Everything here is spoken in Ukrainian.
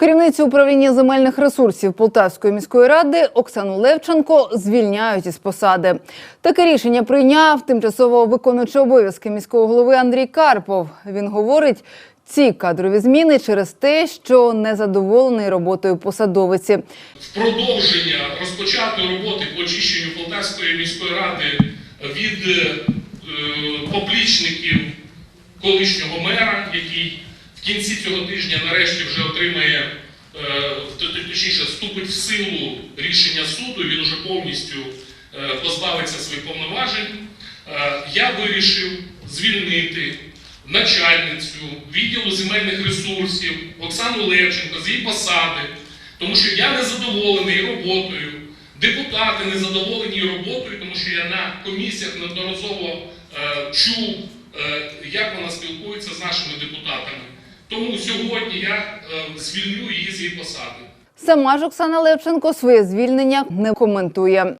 Керівницю управління земельних ресурсів Полтавської міської ради Оксану Левченко звільняють із посади. Таке рішення прийняв тимчасово виконуючий обов'язки міського голови Андрій Карпов. Він говорить, ці кадрові зміни через те, що незадоволений роботою посадовиці. в продовження розпочатої роботи по очищенню Полтавської міської ради від е, поплічників колишнього мера, який в кінці цього тижня нарешті вже отримає, е, точніше, вступить в силу рішення суду, він уже повністю е, позбавиться своїх повноважень. Е, Я вирішив звільнити начальницю відділу земельних ресурсів Оксану Левченко з її посади, тому що я не задоволений роботою, депутати не задоволені роботою, тому що я на комісіях неодноразово чув, як вона спілкується з нашими депутатами. Тому сьогодні я е, звільню її з її посади. Сама ж Оксана Левченко своє звільнення не коментує.